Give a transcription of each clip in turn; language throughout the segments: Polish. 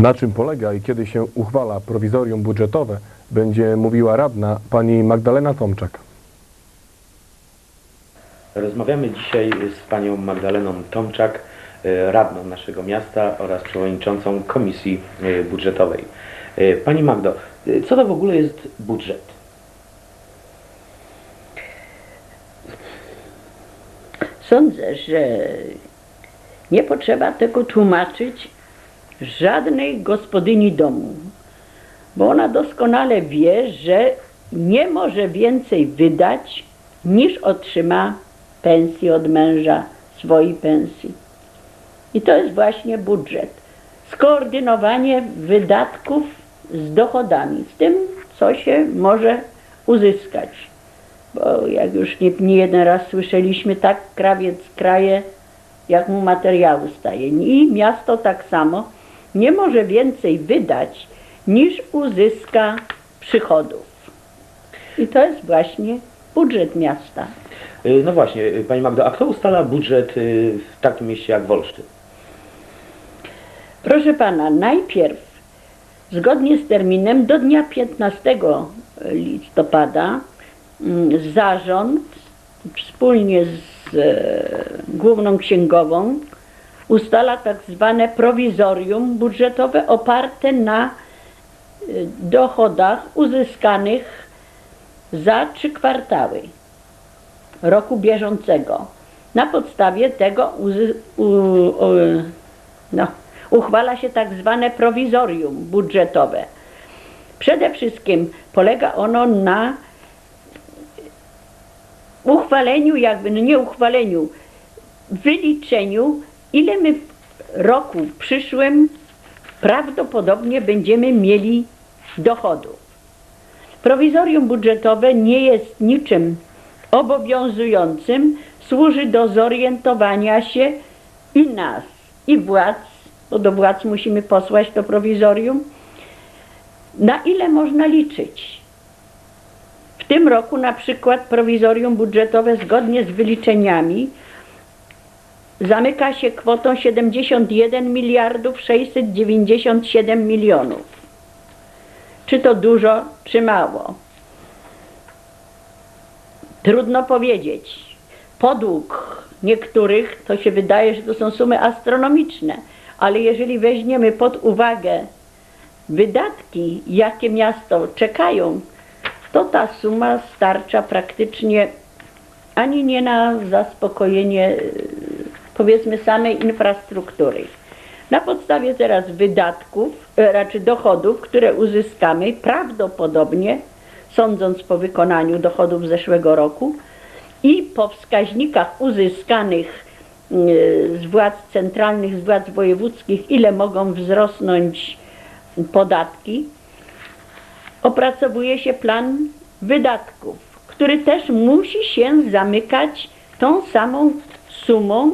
Na czym polega i kiedy się uchwala prowizorium budżetowe, będzie mówiła radna pani Magdalena Tomczak. Rozmawiamy dzisiaj z panią Magdaleną Tomczak, e, radną naszego miasta oraz przewodniczącą Komisji e, Budżetowej. E, Pani Magdo, co to w ogóle jest budżet? Sądzę, że nie potrzeba tego tłumaczyć żadnej gospodyni domu, bo ona doskonale wie, że nie może więcej wydać niż otrzyma pensji od męża, swojej pensji. I to jest właśnie budżet. Skoordynowanie wydatków z dochodami, z tym, co się może uzyskać. Bo jak już nie, nie jeden raz słyszeliśmy, tak krawiec kraje, jak mu materiału staje. I miasto tak samo nie może więcej wydać, niż uzyska przychodów. I to jest właśnie budżet miasta. E, No właśnie, e, Pani Magdo, a kto ustala budżet e, w takim mieście jak Wolsztyn? Proszę pana, najpierw zgodnie z terminem do dnia 15 listopada mm, zarząd wspólnie z e, główną księgową ustala tak zwane prowizorium budżetowe oparte na e, dochodach uzyskanych za trzy kwartały roku bieżącego. Na podstawie tego uzy, u, u, no, uchwala się tak zwane prowizorium budżetowe. Przede wszystkim polega ono na uchwaleniu, jakby, no nie uchwaleniu, wyliczeniu, ile my w roku przyszłym prawdopodobnie będziemy mieli dochodów. Prowizorium budżetowe nie jest niczym obowiązującym, służy do zorientowania się i nas, i władz, bo do władz musimy posłać to prowizorium, na ile można liczyć. W tym roku na przykład prowizorium budżetowe zgodnie z wyliczeniami zamyka się kwotą 71 miliardów 697 milionów. Czy to dużo, czy mało? Trudno powiedzieć. Podług niektórych to się wydaje, że to są sumy astronomiczne, ale jeżeli weźmiemy pod uwagę wydatki, jakie miasto czekają, to ta suma starcza praktycznie ani nie na zaspokojenie powiedzmy samej infrastruktury. Na podstawie teraz wydatków, e, raczej dochodów, które uzyskamy, prawdopodobnie, sądząc po wykonaniu dochodów zeszłego roku i po wskaźnikach uzyskanych e, z władz centralnych, z władz wojewódzkich, ile mogą wzrosnąć podatki, opracowuje się plan wydatków, który też musi się zamykać tą samą sumą,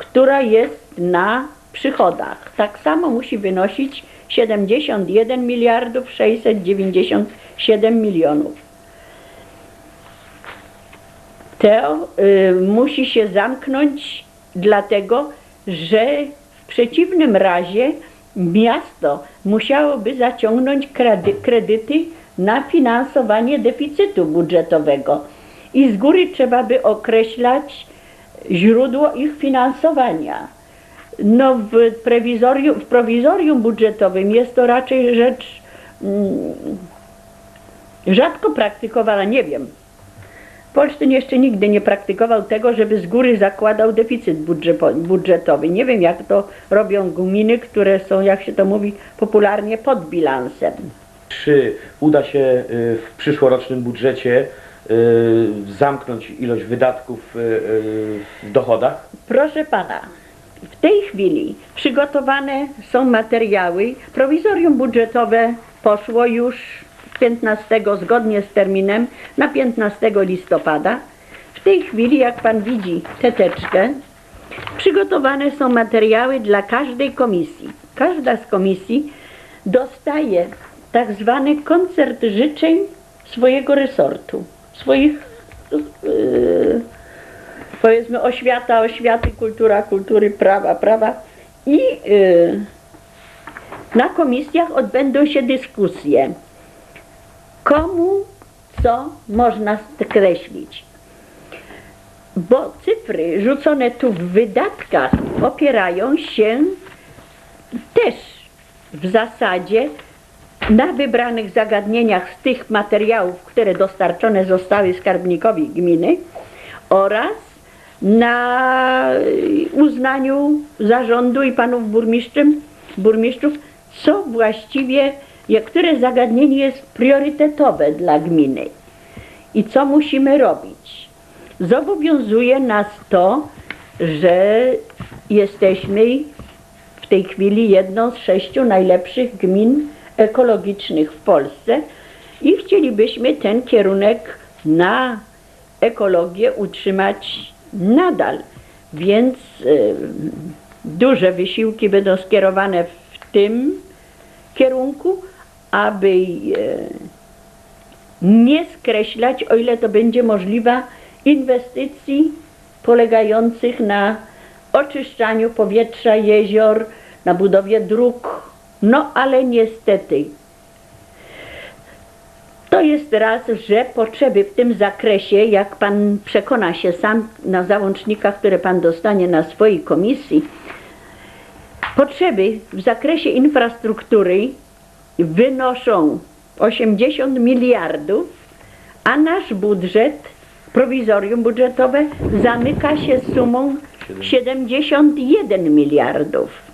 która jest na przychodach. Tak samo musi wynosić 71 miliardów 697 milionów. To y, musi się zamknąć dlatego, że w przeciwnym razie miasto musiałoby zaciągnąć kredy, kredyty na finansowanie deficytu budżetowego i z góry trzeba by określać źródło ich finansowania. No w, prowizorium, w prowizorium budżetowym jest to raczej rzecz mm, rzadko praktykowana, nie wiem. Polsztyn jeszcze nigdy nie praktykował tego, żeby z góry zakładał deficyt budżetowy. Nie wiem, jak to robią gminy, które są, jak się to mówi popularnie, pod bilansem. Czy uda się y, w przyszłorocznym budżecie zamknąć ilość wydatków y, y, w dochodach? Proszę pana, w tej chwili przygotowane są materiały. Prowizorium budżetowe poszło już 15, zgodnie z terminem, na 15 listopada. W tej chwili, jak pan widzi tę teczkę, przygotowane są materiały dla każdej komisji. Każda z komisji dostaje tak zwany koncert życzeń swojego resortu, swoich yy, powiedzmy oświata, oświaty, kultura, kultury, prawa, prawa i y, na komisjach odbędą się dyskusje. Komu co można skreślić? Bo cyfry rzucone tu w wydatkach opierają się też w zasadzie na wybranych zagadnieniach z tych materiałów, które dostarczone zostały skarbnikowi gminy oraz na y, uznaniu zarządu i panów burmistrzów, co właściwie, które zagadnienie jest priorytetowe dla gminy i co musimy robić. Zobowiązuje nas to, że jesteśmy w tej chwili jedną z sześciu najlepszych gmin ekologicznych w Polsce i chcielibyśmy ten kierunek na ekologię utrzymać nadal. Więc y, duże wysiłki będą skierowane w tym kierunku, aby y, nie skreślać, o ile to będzie możliwe, inwestycji polegających na oczyszczaniu powietrza, jezior, na budowie dróg. No ale niestety to jest raz, że potrzeby w tym zakresie, jak pan przekona się sam na załącznikach, które pan dostanie na swojej komisji, potrzeby w zakresie infrastruktury wynoszą 80 miliardów, a nasz budżet, prowizorium budżetowe zamyka się sumą 71 miliardów.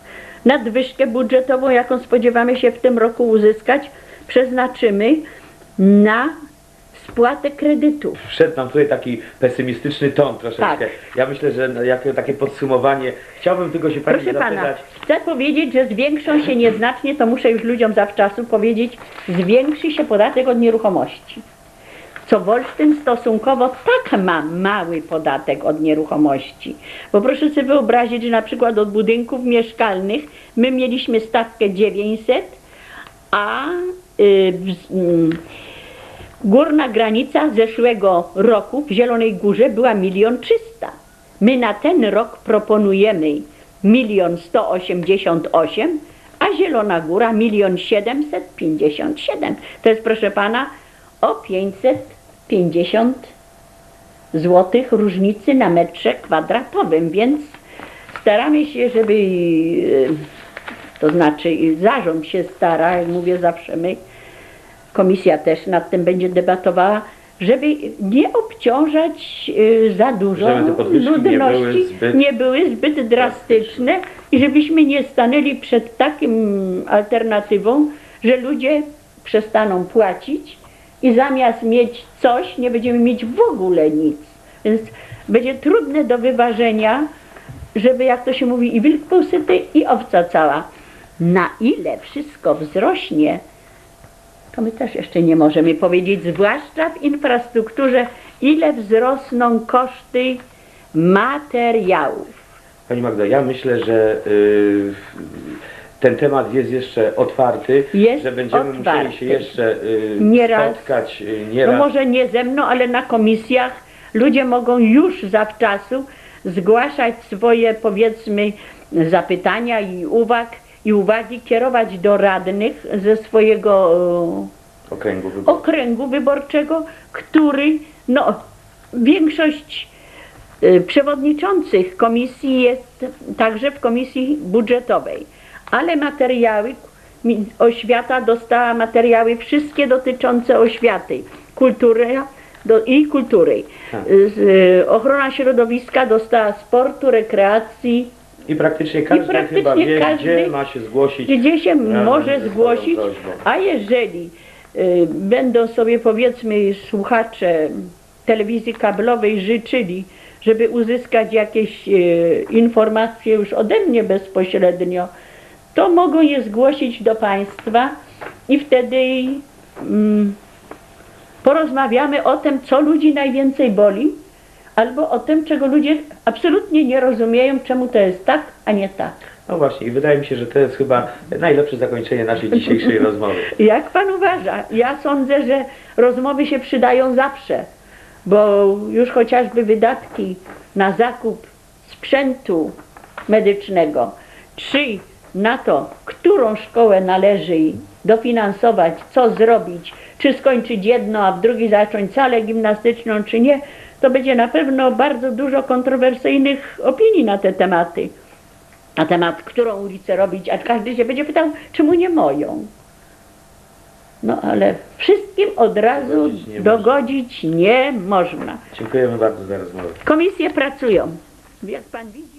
Nadwyżkę budżetową, jaką spodziewamy się w tym roku uzyskać, przeznaczymy na spłatę kredytów. Wszedł nam tutaj taki pesymistyczny ton troszeczkę. Tak. Ja myślę, że jako takie podsumowanie, chciałbym tylko się Pani Proszę pana, zapytać, chcę powiedzieć, że zwiększą się nieznacznie, to muszę już ludziom zawczasu powiedzieć, zwiększy się podatek od nieruchomości. Co Wolsztyn stosunkowo tak ma mały podatek od nieruchomości. Bo proszę sobie wyobrazić, że na przykład od budynków mieszkalnych my mieliśmy stawkę 900, a y, w- mm, Górna granica zeszłego roku w Zielonej Górze była milion trzysta. My na ten rok proponujemy milion sto osiemdziesiąt osiem, a Zielona Góra milion siedemset pięćdziesiąt siedem. To jest proszę pana o 550 złotych różnicy na metrze kwadratowym, więc staramy się, żeby e, to znaczy zarząd się stara, jak mówię zawsze my, komisja też nad tym będzie debatowała, żeby nie obciążać y, za dużo podwyżki nie były ludności, zbyt nie były zbyt drastyczne i żebyśmy nie stanęli przed takim alternatywą, że ludzie przestaną płacić i zamiast mieć coś, nie będziemy mieć w ogóle nic. Więc będzie trudne do wyważenia, żeby jak to się mówi i wilk półsyty i owca cała. Na ile wszystko wzrośnie, to my też jeszcze nie możemy powiedzieć, zwłaszcza w infrastrukturze, ile wzrosną koszty materiałów. Pani Magda, ja myślę, że y, ten temat jest jeszcze otwarty, Jest że będziemy otwarty. musieli się jeszcze y, Nieraz. spotkać y, No nieraz. może nie ze mną, ale na komisjach ludzie mogą już zawczasu zgłaszać swoje, powiedzmy, zapytania i uwag i uwagi kierować do radnych ze swojego e, okręgu wyborczego. okręgu wyborczego, który, no, większość y, przewodniczących komisji jest także w komisji budżetowej, ale materiały, oświata dostała materiały wszystkie dotyczące oświaty, kultury do, i kultury. Tak. Y, z- y, Ochrona środowiska dostała sportu, rekreacji, I praktycznie każdy praktycznie chyba wie, każdy- gdzie ma się zgłosić. gdzie się może zgłosić, a jeżeli y, będą sobie powiedzmy słuchacze telewizji kablowej życzyli, żeby uzyskać jakieś y, informacje już ode mnie bezpośrednio, to mogą je zgłosić do Państwa i wtedy mm, porozmawiamy o tym, co ludzi najwięcej boli, albo o tym, czego ludzie absolutnie nie rozumieją, czemu to jest tak, a nie tak. No właśnie, i wydaje mi się, że to jest chyba najlepsze zakończenie naszej dzisiejszej rozmowy. Jak pan uważa? Ja sądzę, że rozmowy się przydają zawsze, bo już chociażby wydatki na zakup sprzętu medycznego, czy na to, którą szkołę należy dofinansować, co zrobić, czy skończyć jedno, a w drugi zacząć salę gimnastyczną, czy nie, to będzie na pewno bardzo dużo kontrowersyjnych opinii na te tematy. Na temat, którą ulicę robić, a każdy się będzie pytał, czemu nie moją. No ale wszystkim od razu Dogodzić nie dogodzić nie można. Dziękujemy bardzo za rozmowę. Komisje pracują. Jak pan widzi.